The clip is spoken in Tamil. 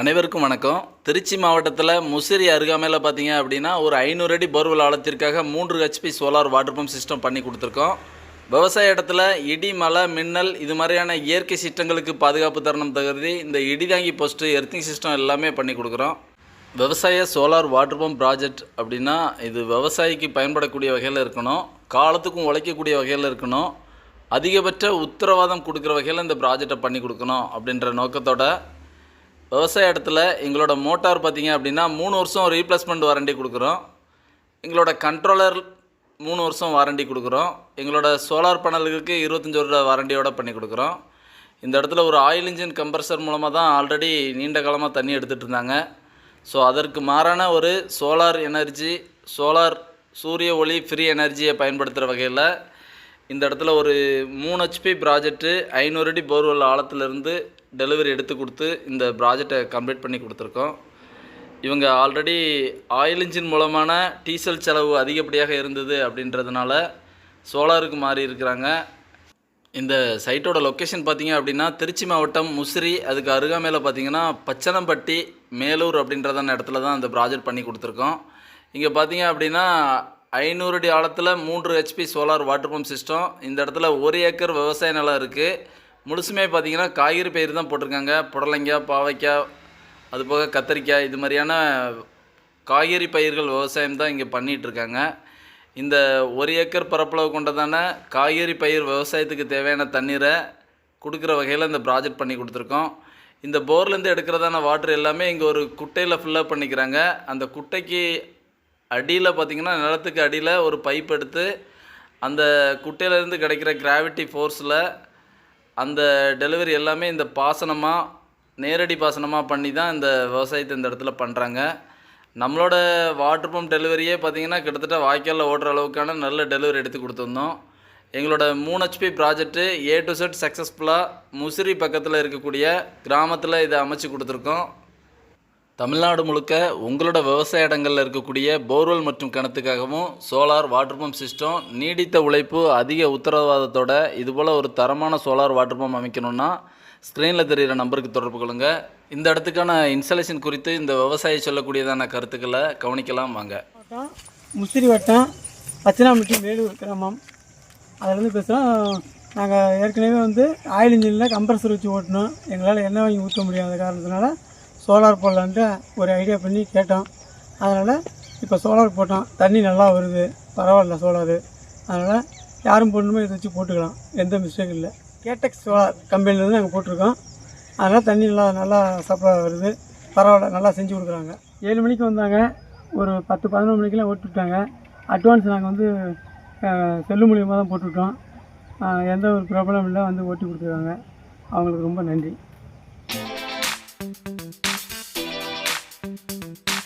அனைவருக்கும் வணக்கம். திருச்சி மாவட்டத்தில் முசிறி அருகாமையில் பார்த்தீங்க அப்படின்னா ஒரு ஐநூறு அடி போர்வெல் ஆழத்திற்காக மூன்று HP solar water pump system பண்ணி கொடுத்துருக்கோம். விவசாய இடத்துல இடி மழை மின்னல் இது மாதிரியான இயற்கை சிஸ்டங்களுக்கு பாதுகாப்பு தருணம் தகுதி இந்த இடிதாங்கி போஸ்ட்டு எர்த்திங் சிஸ்டம் எல்லாமே பண்ணி கொடுக்குறோம். விவசாய சோலார் வாட்டர் பம்ப் ப்ராஜெக்ட் அப்படின்னா இது விவசாயிக்கு பயன்படக்கூடிய வகையில் இருக்கணும். காலத்துக்கும் உழைக்கக்கூடிய வகையில் இருக்கணும். அதிகபட்ச உத்தரவாதம் கொடுக்குற வகையில் இந்த ப்ராஜெக்டை பண்ணி கொடுக்கணும் அப்படின்ற நோக்கத்தோட விவசாய இடத்துல எங்களோட மோட்டார் பார்த்தீங்க அப்படின்னா மூணு வருஷம் ரீப்ளேஸ்மெண்ட் வாரண்டி கொடுக்குறோம். எங்களோட கண்ட்ரோலர் மூணு வருஷம் வாரண்டி கொடுக்குறோம். எங்களோட சோலார் பேனலுக்கு இருபத்தஞ்சி வருட வாரண்டியோட பண்ணி கொடுக்குறோம். இந்த இடத்துல ஒரு ஆயில் இன்ஜின் கம்ப்ரஸர் மூலமாக தான் ஆல்ரெடி நீண்ட காலமாக தண்ணி எடுத்துகிட்டு இருந்தாங்க. ஸோ அதற்கு மாறான ஒரு சோலார் எனர்ஜி சோலார் சூரிய ஒளி ஃப்ரீ எனர்ஜியை பயன்படுத்துகிற வகையில் இந்த இடத்துல ஒரு மூணு ஹெச்பி ப்ராஜெக்ட்டு ஐநூறு அடி போர்வெல் ஆழத்துலேருந்து டெலிவரி எடுத்து கொடுத்து இந்த ப்ராஜெக்டை கம்ப்ளீட் பண்ணி கொடுத்துருக்கோம். இவங்க ஆல்ரெடி ஆயில் இன்ஜின் மூலமான டீசல் செலவு அதிகப்படியாக இருந்தது அப்படின்றதுனால சோலாருக்கு மாறி இருக்கிறாங்க. இந்த சைட்டோட லொக்கேஷன் பார்த்தீங்க அப்படின்னா திருச்சி மாவட்டம் முசிறி அதுக்கு அருகாமையில் பார்த்தீங்கன்னா பச்சனம்பட்டி மேலூர் அப்படின்றதான இடத்துல தான் இந்த ப்ராஜெக்ட் பண்ணி கொடுத்துருக்கோம். இங்கே பார்த்தீங்க அப்படின்னா ஐநூறு அடி ஆழத்தில் மூன்று HP solar water pump system இந்த இடத்துல ஒரு ஏக்கர் விவசாய நிலம் இருக்குது முழுசுமே பார்த்தீங்கன்னா காய்கறி பயிர் தான் போட்டிருக்காங்க. புடலங்காய் பாவைக்காய் அதுபோக கத்திரிக்காய் இது மாதிரியான காய்கறி பயிர்கள் விவசாயம் தான் இங்கே பண்ணிகிட்டு இருக்காங்க. இந்த ஒரு ஏக்கர் பரப்பளவு கொண்டதான காய்கறி பயிர் விவசாயத்துக்கு தேவையான தண்ணீரை கொடுக்குற வகையில் இந்த ப்ராஜெக்ட் பண்ணி கொடுத்துருக்கோம். இந்த போர்லேருந்து எடுக்கிறதான வாட்டர் எல்லாமே இங்கே ஒரு குட்டையில் ஃபில்லப் பண்ணிக்கிறாங்க. அந்த குட்டைக்கு அடியில் பார்த்திங்கன்னா நிலத்துக்கு அடியில் ஒரு பைப் எடுத்து அந்த குட்டையிலேருந்து கிடைக்கிற கிராவிட்டி ஃபோர்ஸில் அந்த டெலிவரி எல்லாமே இந்த பாசனமாக நேரடி பாசனமாக பண்ணி தான் இந்த விவசாயத்தை இந்த இடத்துல பண்ணுறாங்க நம்மளோட வாட்டர் பம்ப் டெலிவரியே பார்த்திங்கன்னா கிட்டத்தட்ட வாய்க்காலில் ஓடுற அளவுக்கான நல்ல டெலிவரி எடுத்து கொடுத்துருந்தோம். எங்களோட மூணு HP project A to Z சக்ஸஸ்ஃபுல்லாக முசிறி பக்கத்தில் இருக்கக்கூடிய கிராமத்தில் இதை அமைச்சு கொடுத்துருக்கோம். தமிழ்நாடு முழுக்க உங்களோட விவசாய இடங்களில் இருக்கக்கூடிய போர்வெல் மற்றும் கிணத்துக்காகவும் சோலார் வாட்டர் பம்ப் சிஸ்டம் நீடித்த உழைப்பு அதிக உத்தரவாதத்தோட இதுபோல் ஒரு தரமான சோலார் வாட்டர் பம்ப் அமைக்கணும்னா ஸ்க்ரீனில் தெரிகிற நம்பருக்கு தொடர்பு கொள்ளுங்கள் இந்த இடத்துக்கான இன்ஸ்டாலேஷன் குறித்து இந்த விவசாயி சொல்லக்கூடியதான கருத்துக்களை கவனிக்கலாம் வாங்க. முசிறி வட்டம் பச்சனாமிட்டி வேலூர் கிராமம். அதுலேருந்து பேசுகிறோம் நாங்கள் ஏற்கனவே வந்து ஆயில் இன்ஜினில் கம்ப்ரஸர் வச்சு ஓட்டினோம் எங்களால் எண்ணெய் வாங்கி ஊற்ற முடியாத காரணத்தினால சோலார் போடலான்ட்டு ஒரு ஐடியா பண்ணி கேட்டோம். அதனால் இப்போ சோலார் போட்டோம். தண்ணி நல்லா வருது. பரவாயில்ல சோலாரு. அதனால் யாரும் போடணுமோ இதை வச்சு போட்டுக்கலாம். எந்த மிஸ்டேக் இல்லை. கேடெக்ஸ் சோலார் கம்பெனிலேருந்து நாங்கள் போட்டிருக்கோம். அதனால் தண்ணி நல்லா நல்லா சப்ளை வருது. பரவாயில்ல நல்லா செஞ்சு கொடுக்குறாங்க. ஏழு மணிக்கு வந்தாங்க. ஒரு பத்து பதினொன்று மணிக்கெல்லாம் ஓட்டி விட்டாங்க. அட்வான்ஸ் நாங்கள் வந்து செல்லு மூலியமாக தான் போட்டுவிட்டோம் எந்த ஒரு ப்ராப்ளம் இல்லை வந்து ஓட்டி கொடுத்துருக்காங்க. அவங்களுக்கு ரொம்ப நன்றி. Thank you.